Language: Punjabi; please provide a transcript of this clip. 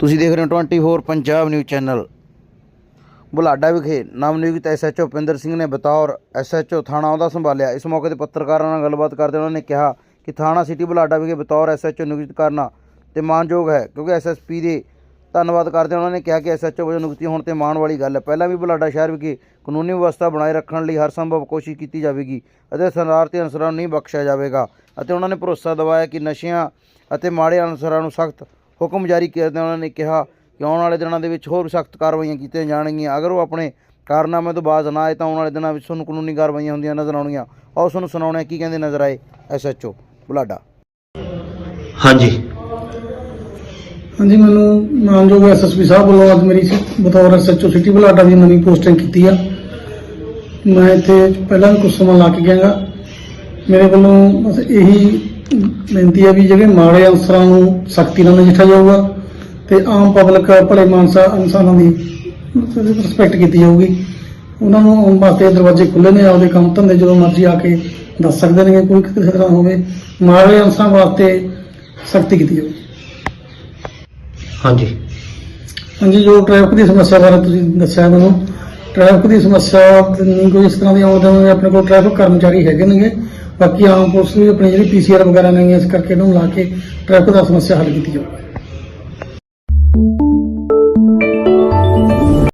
ਤੁਸੀਂ ਦੇਖ ਰਹੇ ਹੋ 24 ਪੰਜਾਬ ਨਿਊਜ਼ ਚੈਨਲ ਬੁਲਾਡਾ ਵਿਖੇ ਨਵਨਿਯੁਕਤ ਐਸਐਚਓ ਪਿੰਦਰ ਸਿੰਘ ਨੇ ਬਤੌਰ ਐਸਐਚਓ ਥਾਣਾ ਉਹਦਾ ਸੰਭਾਲਿਆ। ਇਸ ਮੌਕੇ ਤੇ ਪੱਤਰਕਾਰਾਂ ਨਾਲ ਗੱਲਬਾਤ ਕਰਦੇ ਉਹਨਾਂ ਨੇ ਕਿਹਾ ਕਿ ਥਾਣਾ ਸਿਟੀ ਬੁਲਾਡਾ ਵਿਖੇ ਬਤੌਰ ਐਸਐਚਓ ਨਿਯੁਕਤ ਕਰਨਾ ਤੇ ਮਾਣਯੋਗ ਹੈ, ਕਿਉਂਕਿ ਐਸਐਸਪੀ ਦੇ ਧੰਨਵਾਦ ਕਰਦੇ ਉਹਨਾਂ ਨੇ ਕਿਹਾ ਕਿ ਐਸਐਚਓ ਵਜੋਂ ਨਿਯੁਕਤੀ ਹੋਣ ਤੇ ਮਾਣ ਵਾਲੀ ਗੱਲ ਹੈ। ਪਹਿਲਾਂ ਵੀ ਬੁਲਾਡਾ ਸ਼ਹਿਰ ਵਿਖੇ ਕਾਨੂੰਨੀ ਵਿਵਸਥਾ ਬਣਾਏ ਰੱਖਣ ਲਈ ਹਰ ਸੰਭਵ ਕੋਸ਼ਿਸ਼ ਕੀਤੀ ਜਾਵੇਗੀ ਅਤੇ ਸ਼ਰਾਰਤੀ ਅਨਸਰਾਂ ਨੂੰ ਨਹੀਂ ਬਖਸ਼ਿਆ ਜਾਵੇਗਾ ਅਤੇ ਉਹਨਾਂ ਨੇ ਭਰੋਸਾ ਦਿਵਾਇਆ ਕਿ ਨਸ਼ਿਆਂ ਅਤੇ ਮਾੜੇ ਅਨਸਰਾਂ ਨੂੰ ਸਖਤ ਹੁਕਮ ਜਾਰੀ ਕਰਦੇ ਉਹਨਾਂ ਨੇ ਕਿਹਾ ਕਿ ਆਉਣ ਵਾਲੇ ਦਿਨਾਂ ਦੇ ਵਿੱਚ ਹੋਰ ਸਖਤ ਕਾਰਵਾਈਆਂ ਕੀਤੀਆਂ ਜਾਣਗੀਆਂ। ਅਗਰ ਉਹ ਆਪਣੇ ਕਾਰਨਾਮੇ ਤੋਂ ਬਾਜ਼ ਨਾ ਆਏ ਤਾਂ ਆਉਣ ਵਾਲੇ ਦਿਨਾਂ ਵਿੱਚ ਤੁਹਾਨੂੰ ਕਾਨੂੰਨੀ ਕਾਰਵਾਈਆਂ ਹੁੰਦੀਆਂ ਨਜ਼ਰ ਆਉਣਗੀਆਂ। ਆਓ ਤੁਹਾਨੂੰ ਸੁਣਾਉਣੇ ਕੀ ਕਹਿੰਦੇ ਨਜ਼ਰ ਆਏ ਐਸਐਚਓ ਬੁਲਾਡਾ। ਹਾਂਜੀ। ਹਾਂਜੀ ਮੈਨੂੰ ਮਾਨਯੋਗ ਐਸਐਸਪੀ ਸਾਹਿਬ ਵੱਲੋਂ ਅੱਜ ਮੇਰੀ ਬਤੌਰ ਐਸਐਚਓ ਸਿਟੀ ਬੁਲਾਡਾ ਦੀ ਨਵੀਂ ਪੋਸਟਿੰਗ ਕੀਤੀ ਆ। ਮੈਂ ਇੱਥੇ ਪਹਿਲਾਂ ਵੀ ਕੁਝ ਸਮਾਂ ਲਾ ਕੇ ਗਿਆਗਾ। ਮੇਰੇ ਵੱਲੋਂ ਬਸ ਇਹੀ ਬੇਨਤੀ ਹੈ ਵੀ ਜਿਹੜੇ ਮਾੜੇ ਅਨਸਰਾਂ ਨੂੰ ਸਖਤੀ ਨਾਲ ਨਜਿੱਠਿਆ ਜਾਊਗਾ ਤੇ ਆਮ ਪਬਲਿਕ ਭਲੇ ਮਾਨਸਾ ਇਨਸਾਨਾਂ ਦੀ ਰਿਸਪੈਕਟ ਕੀਤੀ ਜਾਊਗੀ। ਉਹਨਾਂ ਨੂੰ ਆਉਣ ਵਾਸਤੇ ਦਰਵਾਜ਼ੇ ਖੁੱਲ੍ਹੇ ਨੇ ਆਪਦੇ ਕੰਮ ਧੰਦੇ ਜਦੋਂ ਮਰਜ਼ੀ ਆ ਕੇ ਦੱਸ ਸਕਦੇ ਨੇ ਕੋਈ ਕਿਸੇ ਤਰ੍ਹਾਂ ਹੋਵੇ ਮਾੜੇ ਅਨਸਰਾਂ ਵਾਸਤੇ ਸਖਤੀ ਕੀਤੀ ਜਾਊਗੀ। ਹਾਂਜੀ। ਹਾਂਜੀ ਜੋ ਟ੍ਰੈਫਿਕ ਦੀ ਸਮੱਸਿਆ ਬਾਰੇ ਤੁਸੀਂ ਦੱਸਿਆ ਮੈਨੂੰ ਟ੍ਰੈਫਿਕ ਦੀ ਸਮੱਸਿਆ ਕੋਈ ਇਸ ਤਰ੍ਹਾਂ ਦੀ ਆਉਂਦੇ ਨੇ ਆਪਣੇ ਕੋਲ ਟ੍ਰੈਫਿਕ ਕਰਮਚਾਰੀ ਹੈਗੇ ਨੇਗੇ ਬਾਕੀ ਆਮ ਪੁਲਿਸ ਵੀ ਆਪਣੀ ਜਿਹੜੀ ਪੀਸੀਆਰ ਵਗੈਰਾ ਨੇ ਇਸ ਕਰਕੇ ਇਹਨੂੰ ਲਾ ਕੇ ਟ੍ਰੈਫਿਕ ਦਾ ਸਮੱਸਿਆ ਹੱਲ ਕੀਤੀ ਜਾਊਗੀ